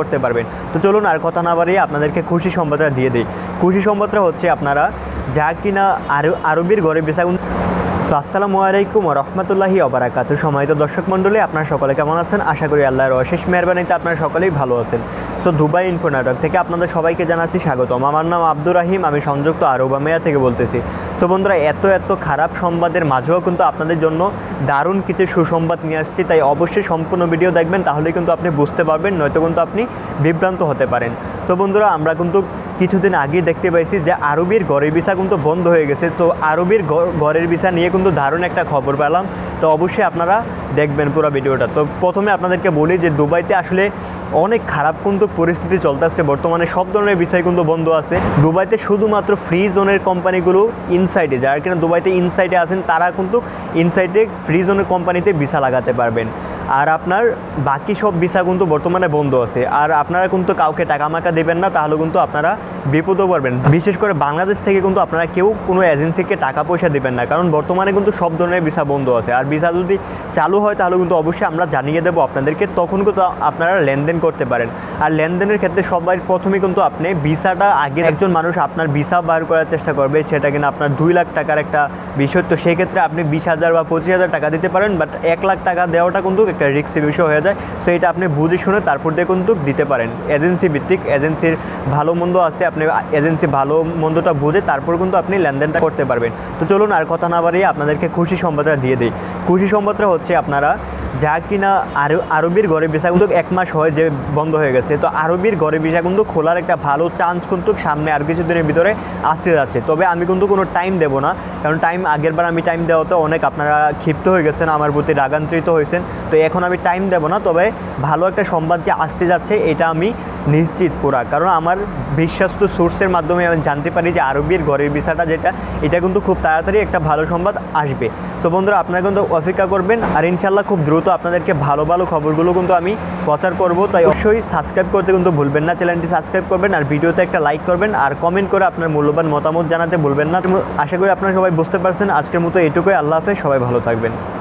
করতে পারবেন। তো চলুন আর কথা না বাড়িয়ে আপনাদেরকে খুশি সম্বাদটা দিয়ে দিই। খুশি সম্বাদটা হচ্ছে আপনারা যা কিনা আরও, আরবির ঘরে বেসাগুন সো আসসালামু আলাইকুম রহমতুল্লাহি অবরাকাত সময়ত দর্শক মণ্ডলী, আপনার সকলে কেমন আছেন? আশা করি আল্লাহর অশেষ মেহরবানিতে আপনারা সকলেই ভালো আছেন। সো দুবাই ইনফো নাটক থেকে আপনাদের সবাইকে জানাচ্ছি স্বাগতম। আমার নাম আব্দুর রাহিম, আমি সংযুক্ত আরব আমিয়া থেকে বলতেছি। সো বন্ধুরা, এত এত খারাপ সংবাদের মাঝেও কিন্তু আপনাদের জন্য দারুণ কিছু সুসংবাদ নিয়ে আসছি। তাই অবশ্যই সম্পূর্ণ ভিডিও দেখবেন তাহলে কিন্তু আপনি বুঝতে পারবেন, নয়তো কিন্তু আপনি বিভ্রান্ত হতে পারেন। সো বন্ধুরা, আমরা কিন্তু কিছুদিন আগেই দেখতে পাইছি যে আরবির ঘরের ভিসা কিন্তু বন্ধ হয়ে গেছে। তো আরবির ঘরের ভিসা নিয়ে কিন্তু দারুণ একটা খবর পেলাম। তো অবশ্যই আপনারা দেখবেন পুরো ভিডিওটা। তো প্রথমে আপনাদেরকে বলি যে দুবাইতে আসলে অনেক খারাপ কিন্তু পরিস্থিতি চলতে আসছে বর্তমানে সব ধরনের বিষয় কিন্তু বন্ধ আছে। দুবাইতে শুধুমাত্র ফ্রি জোনের কোম্পানিগুলো ইনসাইডে যারা কিনা দুবাইতে ইনসাইডে আছেন, তারা কিন্তু ইনসাইডে ফ্রি জোনের কোম্পানিতে ভিসা লাগাতে পারবেন। আর আপনার বাকি সব ভিসা কিন্তু বর্তমানে বন্ধ আছে। আর আপনারা কিন্তু কাউকে টাকা মাকা দেবেন না, তাহলে কিন্তু আপনারা বিপদও পারবেন বিশেষ করে বাংলাদেশ থেকে কিন্তু আপনারা কেউ কোনো এজেন্সিকে টাকা পয়সা দেবেন না, কারণ বর্তমানে কিন্তু সব ধরনের ভিসা বন্ধ আছে। আর ভিসা যদি চালু হয়, তাহলে কিন্তু অবশ্যই আমরা জানিয়ে দেবো আপনাদেরকে, তখন কিন্তু আপনারা লেনদেন করতে পারেন। আর লেনদেনের ক্ষেত্রে সবাই প্রথমে কিন্তু আপনি ভিসাটা আগে একজন মানুষ আপনার ভিসা বার করার চেষ্টা করবে, সেটা কিনা আপনার দুই লাখ টাকার একটা বিষয়। তো সেক্ষেত্রে আপনি বিশ হাজার বা পঁচিশ হাজার টাকা দিতে পারেন, বাট এক লাখ টাকা দেওয়াটা কিন্তু একটা রিক্সি বিষয় হয়ে যায়। সো এটা আপনি বুঝে শুনে তারপর দিয়ে কিন্তু দিতে পারেন। এজেন্সি ভিত্তিক এজেন্সির ভালো মন্দ আছে, আপনি এজেন্সি ভালো মন্দটা বুঝে তারপর কিন্তু আপনি লেনদেনটা করতে পারবেন। তো চলুন আর কথা না বাড়িয়ে আপনাদেরকে খুশি সম্বাদটা দিয়ে দিই। খুশি সম্বাদটা হচ্ছে আপনারা যা কিনা আরব আরবির ঘরে ভিসা কিন্তু এক মাস হয় যে বন্ধ হয়ে গেছে। তো আরবির ঘরে ভিসা কিন্তু খোলার একটা ভালো চান্স কিন্তু সামনে আর কিছুদিনের ভিতরে আসতে যাচ্ছে। তবে আমি কিন্তু কোনো টাইম দেবো না, কারণ টাইম আগের বার আমি টাইম দেওয়াতে অনেক আপনারা ক্ষিপ্ত হয়ে গেছেন, আমার প্রতি রাগান্তরিত হয়েছেন। তো এখন আমি টাইম দেবো না, তবে ভালো একটা সংবাদ যে আসতে যাচ্ছে, এটা আমি নিশ্চিত পুরা। কারণ আমার বিশ্বাস্ত সোর্সের মাধ্যমে আমি জানতে পারি যে আরবির ঘরের ভিসাটা যেটা, এটা কিন্তু খুব তাড়াতাড়ি একটা ভালো সংবাদ আসবে। তো বন্ধুরা, আপনারা কিন্তু অপেক্ষা করবেন আর ইনশাল্লাহ খুব দ্রুত আপনাদেরকে ভালো ভালো খবরগুলো কিন্তু আমি প্রচার করব। তাই অবশ্যই সাবস্ক্রাইব করতে কিন্তু ভুলবেন না চ্যানেলটি সাবস্ক্রাইব করবেন আর ভিডিওতে একটা লাইক করবেন আর কমেন্ট করে আপনার মূল্যবান মতামত জানাতে ভুলবেন না। আশা করি আপনারা সবাই বুঝতে পারছেন। আজকের মতো এটুকুই। আল্লাহ হাফেজ। সবাই ভালো থাকবেন।